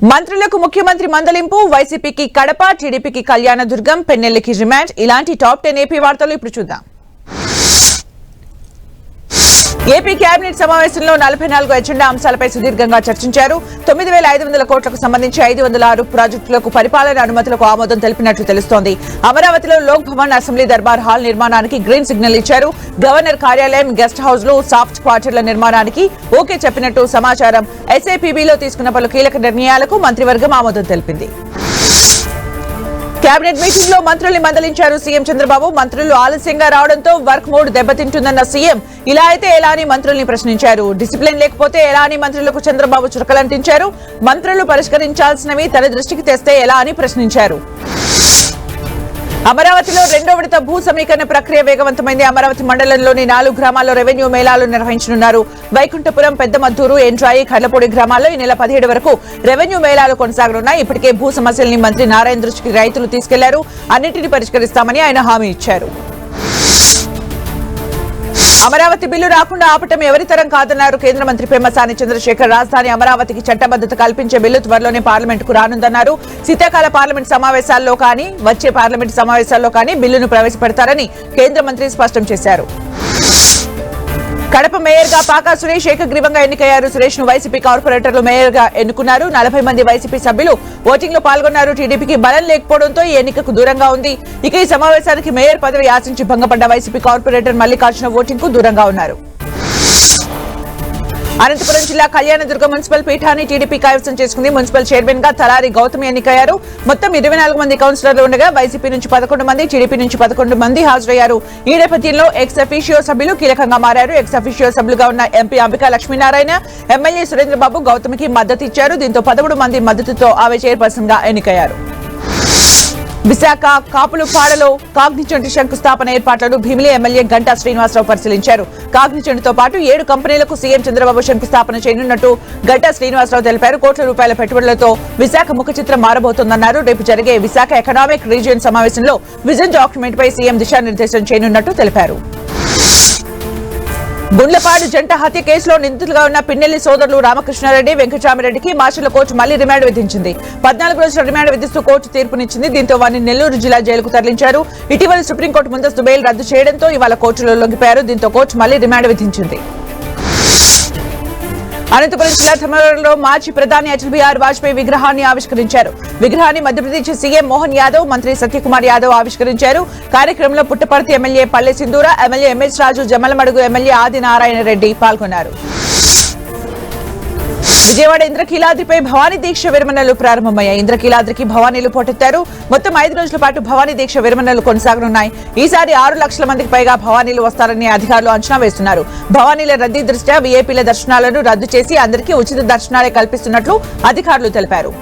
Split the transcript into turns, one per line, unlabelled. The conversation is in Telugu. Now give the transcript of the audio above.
మంత్రులకు ముఖ్యమంత్రి మందలింపు వైసీపీకి కడప టీడీపీకి కళ్యాణదుర్గం పెన్నెల్లికి రిమాండ్ ఇలాంటి టాప్ టెన్ ఏపీ వార్తలు ఇప్పుడు చూద్దాం. ఏపీ కేబినెట్ సమావేశంలో నలభై నాలుగు ఎజెండా అంశాలపై సుదీర్ఘంగా చర్చించారు. తొమ్మిది వేల ఐదు వందల కోట్లకు సంబంధించి ఐదు వందల ఆరు ప్రాజెక్టులకు పరిపాలన అనుమతులకు ఆమోదం తెలిపినట్లు తెలుస్తోంది. అమరావతిలో లోక్ భవన్ అసెంబ్లీ దర్బార్ హాల్ నిర్మాణానికి గ్రీన్ సిగ్నల్ ఇచ్చారు. గవర్నర్ కార్యాలయం గెస్ట్ హౌస్లో సాఫ్ట్ క్వార్టర్ల నిర్మాణానికి ఓకే చెప్పినట్టు సమాచారం. ఎస్ఏపీబీలో తీసుకున్న పలు కీలక నిర్ణయాలకు మంత్రివర్గం ఆమోదం తెలిపింది. కేబినెట్ మీటింగ్లో మంత్రుల్ని మందలించారు సీఎం చంద్రబాబు. మంత్రులు ఆలస్యంగా రావడంతో వర్క్ మోడ్ దెబ్బతింటుందన్న సీఎం ఇలా అయితే ఎలా అని మంత్రుల్ని ప్రశ్నించారు. డిసిప్లిన్ లేకపోతే ఎలా అని మంత్రులకు చంద్రబాబు చురకలంటించారు. మంత్రులు పరిష్కరించాల్సినవి తన దృష్టికి తెస్తే ఎలా అని ప్రశ్నించారు. అమరావతిలో రెండో విడత భూ సమీకరణ ప్రక్రియ వేగవంతమైంది. అమరావతి మండలంలోని నాలుగు గ్రామాల్లో రెవెన్యూ మేళాలు నిర్వహించనున్నారు. వైకుంఠపురం పెద్దమద్దూరు ఎంట్రాయి కర్లపూడి గ్రామాల్లో ఈ నెల పదిహేడు వరకు రెవెన్యూ మేళాలు కొనసాగనున్నాయి. ఇప్పటికే భూ సమస్యల్ని మంత్రి నారాయణ దృష్టికి రైతులు తీసుకెళ్ళారు. అన్నింటినీ పరిష్కరిస్తామని ఆయన హామీ ఇచ్చారు. అమరావతి బిల్లు రాకుండా ఆపటం ఎవరితరం కాదన్నారు కేంద్ర మంత్రి పెమ్మసాని చంద్రశేఖర్. రాజధాని అమరావతికి చట్టబద్దత కల్పించే బిల్లు త్వరలోనే పార్లమెంట్కు రానుందన్నారు. శీతాకాల పార్లమెంట్ సమావేశాల్లో కానీ వచ్చే పార్లమెంట్ సమావేశాల్లో కానీ బిల్లును ప్రవేశపెడతారని కేంద్ర మంత్రి స్పష్టం చేశారు. కడప మేయర్గా పాకా సురేష్ ఏకగ్రీవంగా ఎన్నికయ్యారు. సురేష్ను వైసీపీ కార్పొరేటర్లు మేయర్గా ఎన్నుకున్నారు. నలభై మంది వైసీపీ సభ్యులు ఓటింగ్లో పాల్గొన్నారు. టీడీపీకి బలం లేకపోవడంతో ఈ ఎన్నికకు దూరంగా ఉంది. ఇక ఈ సమావేశానికి మేయర్ పదవి ఆశించి భంగపడ్డ వైసీపీ కార్పొరేటర్ మల్లికార్జున ఓటింగ్కు దూరంగా ఉన్నారు. అనంతపురం జిల్లా కళ్యాణదుర్గ మున్సిపల్ పీఠాన్ని టీడీపీ కైవసం చేసుకుంది. మున్సిపల్ చైర్మన్గా తలారి గౌతమి ఎన్నికయ్యారు. మొత్తం ఇరవై నాలుగు మంది కౌన్సిలర్లు ఉండగా వైసీపీ నుంచి పదకొండు మంది టీడీపీ నుంచి పదకొండు మంది హాజరయ్యారు. ఈ నేపథ్యంలో ఎక్స్ అఫీషియో సభ్యులు కీలకంగా మారారు. ఎక్స్ అఫీషియో సభ్యులుగా ఉన్న ఎంపీ అంబికా లక్ష్మీనారాయణ ఎమ్మెల్యే సురేంద్రబాబు గౌతమికి మద్దతు ఇచ్చారు. దీంతో పదమూడు మంది మద్దతుతో ఆమె చైర్పర్సన్గా ఎన్నికయ్యారు. విశాఖ కాపులుపాడలో కాగ్నిచెంట్ శంకుస్థాపన ఏర్పాట్లను భీమిలి ఎమ్మెల్యే గంటా శ్రీనివాసరావు పరిశీలించారు. కాగ్నిచెంట్తో పాటు ఏడు కంపెనీలకు సీఎం చంద్రబాబు శంకుస్థాపన చేయనున్నట్టు గంటా శ్రీనివాసరావు తెలిపారు. కోట్ల రూపాయల పెట్టుబడులతో విశాఖ ముఖ చిత్రం మారబోతోందన్నారు. రేపు జరిగే విశాఖ ఎకనామిక్ రీజియన్ సమావేశంలో విజన్ డాక్యుమెంట్ పై సీఎం దిశానిర్దేశం చేయనున్నట్టు తెలిపారు. గుండ్లపాడు జంట హత్య కేసులో నిందితులుగా ఉన్న పిన్నెల్లి సోదరులు రామకృష్ణారెడ్డి వెంకటరామిరెడ్డికి మార్చిల కోర్టు మళ్ళీ రిమాండ్ విధించింది. పద్నాలుగు రోజుల రిమాండ్ విధిస్తూ కోర్టు తీర్పునిచ్చింది. దీంతో వారిని నెల్లూరు జిల్లా జైలుకు తరలించారు. ఇటీవల సుప్రీంకోర్టు ముందస్తు బెయిల్ రద్దు చేయడంతో ఇవాళ కోర్టులో లొంగిపోయారు. దీంతో కోర్టు మళ్ళీ రిమాండ్ విధించింది. అనంతపురం జిల్లా ధర్మవరంలో మాజీ ప్రధాని అటల్ బిహారీ వాజ్పేయి విగ్రహాన్ని ఆవిష్కరించారు. విగ్రహాన్ని మధ్యప్రదేశ్ సీఎం మోహన్ యాదవ్ మంత్రి సత్యకుమార్ యాదవ్ ఆవిష్కరించారు. కార్యక్రమంలో Puttaparthi MLA Palle Sindhura MLA MS Raju Jammalamadugu MLA Adi Narayana Reddy పాల్గొన్నారు. విజయవాడ ఇంద్రకీలాద్రిపై భవానీ దీక్ష విరమణలు ప్రారంభమయ్యాయి. ఇంద్రకీలాద్రికి భవానీలు పోటెత్తారు మొత్తం ఐదు రోజుల పాటు భవానీ దీక్ష విరమణలు కొనసాగనున్నాయి. ఈసారి ఆరు లక్షల మందికి పైగా భవానీలు వస్తారని అధికారులు అంచనా వేస్తున్నారు. భవానీల రద్దీ దృష్ట్యా వీఐపీల దర్శనాలను రద్దు చేసి అందరికీ ఉచిత దర్శనాలే కల్పిస్తున్నట్లు అధికారులు తెలిపారు.